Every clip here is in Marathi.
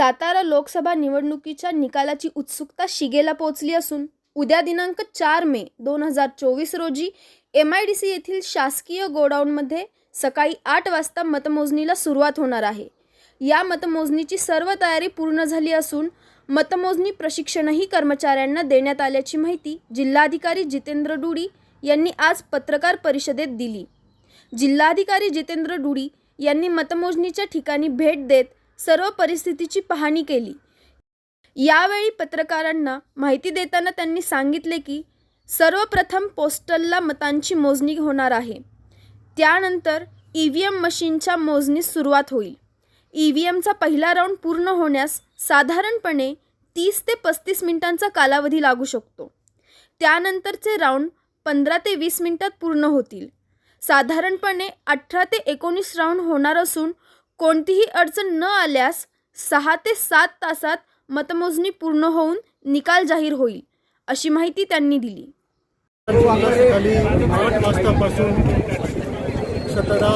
सातारा लोकसभा निवडणुकीच्या निकालाची उत्सुकता शिगेला पोहोचली असून उद्या दिनांक चार मे दोन हजार चोवीस रोजी एम आय डी सी येथील शासकीय गोडाऊनमध्ये सकाळी आठ वाजता मतमोजणीला सुरुवात होणार आहे. या मतमोजणीची सर्व तयारी पूर्ण झाली असून मतमोजणी प्रशिक्षणही कर्मचाऱ्यांना देण्यात आल्याची माहिती जिल्हाधिकारी जितेंद्र डुडी यांनी आज पत्रकार परिषदेत दिली. जिल्हाधिकारी जितेंद्र डुडी यांनी मतमोजणीच्या ठिकाणी भेट देत सर्व परिस्थितीची पाहणी केली. यावेळी पत्रकारांना माहिती देताना त्यांनी सांगितले की सर्वप्रथम पोस्टलला मतांची मोजणी होणार आहे. त्यानंतर ई व्ही एम मशीनच्या मोजणीस सुरुवात होईल. ई व्ही एमचा पहिला राऊंड पूर्ण होण्यास साधारणपणे तीस ते पस्तीस मिनिटांचा कालावधी लागू शकतो. त्यानंतरचे राऊंड पंधरा ते वीस मिनिटात पूर्ण होतील. साधारणपणे अठरा ते एकोणीस राऊंड होणार असून कोणतीही अडचण न आल्यास सहा ते सात तासात मतमोजणी पूर्ण होऊन निकाल जाहीर होईल अशी माहिती त्यांनी दिली. सकाळी आठ वाजतापासून सतरा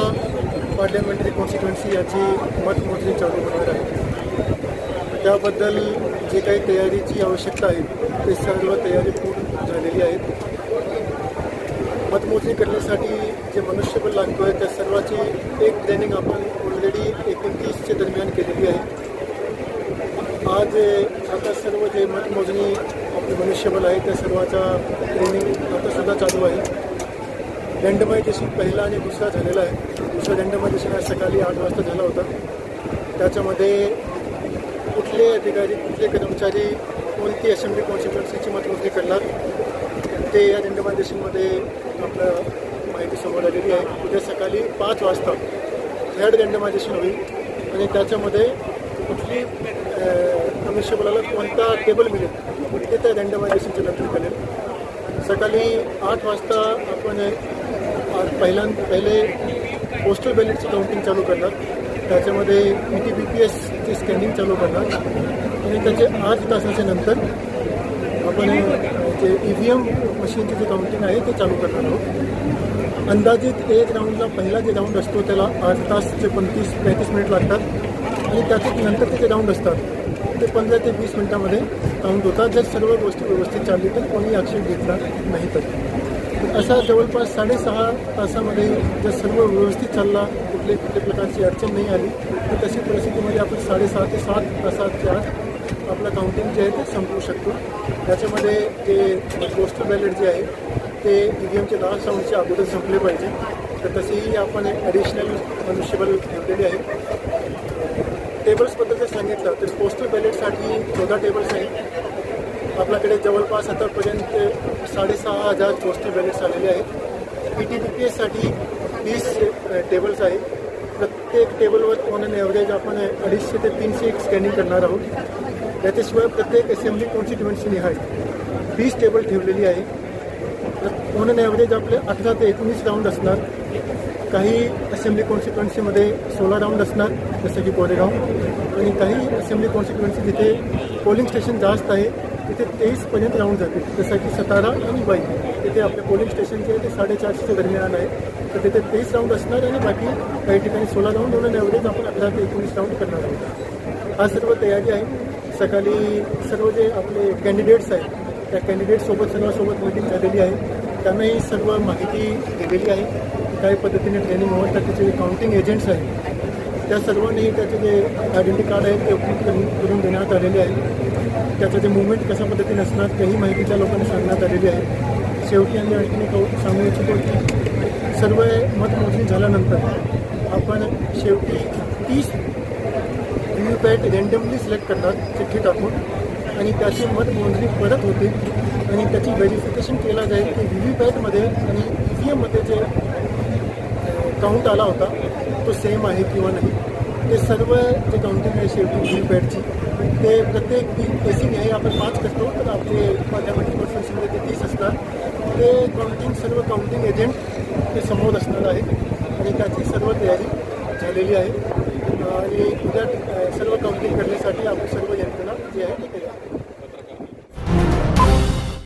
पार्लमेंटरी याची मतमोजणी चालू होणार आहे. त्याबद्दल जे काही तयारीची आवश्यकता आहे ते सर्व तयारी पूर्ण झालेली आहे मतमोजणी करण्यासाठी जे मनुष्यबळ लागतो आहे त्या सर्वाची एक ट्रेनिंग आपण ऑलरेडी एकोणतीसच्या दरम्यान केलेली आहे. आज आता सर्व जे मतमोजणी आपले मनुष्यबल आहे त्या सर्वाचा ट्रेनिंग आता सुद्धा चालू आहे. रँडमायझेशन पहिला आणि दुसरा झालेला आहे. दुसरा रँडमायझेशन आज सकाळी आठ वाजता झाला होता. त्याच्यामध्ये कुठले अधिकारी कुठले कर्मचारी कोणती असेंब्ली कॉन्स्टिट्युन्सीची मतमोजणी करणार ते या रँडमायझेशनमध्ये आपलं माहिती समोर आलेली आहे. उद्या सकाळी पाच वाजता थर्ड रँडमायझेशन होईल. आणि त्याच्यामध्ये कुठली मनुष्यबळाला कोणता टेबल मिळेल? ते त्या रँडमायझेशनच्या नक्की करेल सकाळी आठ वाजता आपण आज पहिल्यां पहिले पोस्टल बॅलेटची काउंटिंग चालू करणार. त्याच्यामध्ये पी टी बी पी एसची स्कॅनिंग चालू करणार. आणि त्याचे आठ तासाच्या नंतर आपण जे ई व्ही एम मशीनची जी काउंटिंग आहे ते चालू करणार आहोत. अंदाजित एक राऊंडला पहिला जे राऊंड असतो त्याला आठ तासचे पंचवीस पैंतीस मिनिट लागतात. आणि त्याचे नंतरचे जे राऊंड असतात ते पंधरा ते वीस मिनिटामध्ये राऊंड होतात. जर सर्व गोष्टी व्यवस्थित चालली तर कोणी आक्षेप घेतला नाही तर. तर असा जवळपास साडेसहा तासामध्ये जर सर्व व्यवस्थित चालला कुठले कुठल्या प्रकारची अडचण नाही आली तर तशी परिस्थितीमध्ये आपण साडेसहा ते सात तासाच्या आत आपलं काउंटिंग जे आहे ते संपवू शकतो. त्याच्यामध्ये जे पोस्टल बॅलेट जे आहे ते ई व्ही एमचे दहा साऊंडच्या अगोदर संपले पाहिजे. तर तसेही आपण ॲडिशनल मनुष्यबल ठेवलेले आहे टेबल्सबद्दल जर सांगितलं तर पोस्टल बॅलेटसाठी चौदा टेबल्स आहेत. आपल्याकडे जवळपास आतापर्यंत साडेसहा हजार पोस्टल बॅलेट्स आलेले आहेत. पी टी बी पी एससाठी वीस टेबल्स आहेत. प्रत्येक टेबलवर ऑन अन ॲव्हरेज आपण अडीचशे ते तीनशे एक स्कॅनिंग करणार आहोत. त्याच्याशिवाय प्रत्येक असेंब्ली कॉन्स्टिट्युएन्सी आहे वीस टेबल ठेवलेली आहे ऑन ॲव्हरेज आपले अठरा ते एकोणीस राऊंड असणार काही असेंब्ली कॉन्स्टिट्युएन्सीमध्ये सोळा राऊंड असणार जसं की कोरेगाव. आणि काही असेंब्ली कॉन्स्टिट्युएन्सी जिथे पोलिंग स्टेशन जास्त आहे तिथे तेवीसपर्यंत राऊंड जातील. जसं की सतारा आणि बाई. तिथे आपले पोलिंग स्टेशन जे आहे ते साडेचारशेच्या दरम्यान आहे. तर तिथे तेवीस राऊंड असणार आणि बाकी काही ठिकाणी सोळा राऊंड म्हणून ॲव्हरेज आपण अठरा ते एकोणीस राऊंड करणार आहोत. हा सर्व तयारी आहे. सकाळी सर्व जे आपले कॅन्डिडेट्स आहेत त्या कॅन्डिडेटसोबत सर्वांसोबत मीटिंग झालेली आहे. त्यांनाही सर्व माहिती दिलेली आहे. काही पद्धतीने ट्रेनिंग होत तर त्याचे काउंटिंग एजंट्स आहेत. त्या सर्वांनी त्याचे जे आयडेंटी कार्ड आहे ते उपलब्ध करून देण्यात आलेले आहे त्याचं जे मुवमेंट कशा पद्धतीने असणार तेही माहिती त्या लोकांनी सांगण्यात आलेली आहे. शेवटी आम्ही आणखीन एक सांगू इच्छितो की सर्व मतमोजणी झाल्यानंतर आपण शेवटी तीस V V PAT randomly select करणार चिठ्ठी टाकून. आणि त्याची मतमोजणी परत होते. आणि त्याची व्हेरिफिकेशन केला जाईल की व्ही व्ही पॅटमध्ये आणि ई व्ही एममध्ये जे काउंट आला होता तो सेम आहे किंवा नाही. ते सर्व जे काउंटिंग आहे शेवटी व्ही व्ही पॅटची ते प्रत्येक केसिंग आहे. आपण पाच करतो तर आपले पार्लमेंटरी कॉन्स्टिट्युन्सीमध्ये ते तीस असणार ते काउंटिंग सर्व काउंटिंग एजंट ते समोर असणार आहे. आणि त्याची सर्व तयारी झालेली आहे. आणि उद्या सर्व काउंटिंग करण्यासाठी आपण सर्व यंत्रणा जी आहे ती तयार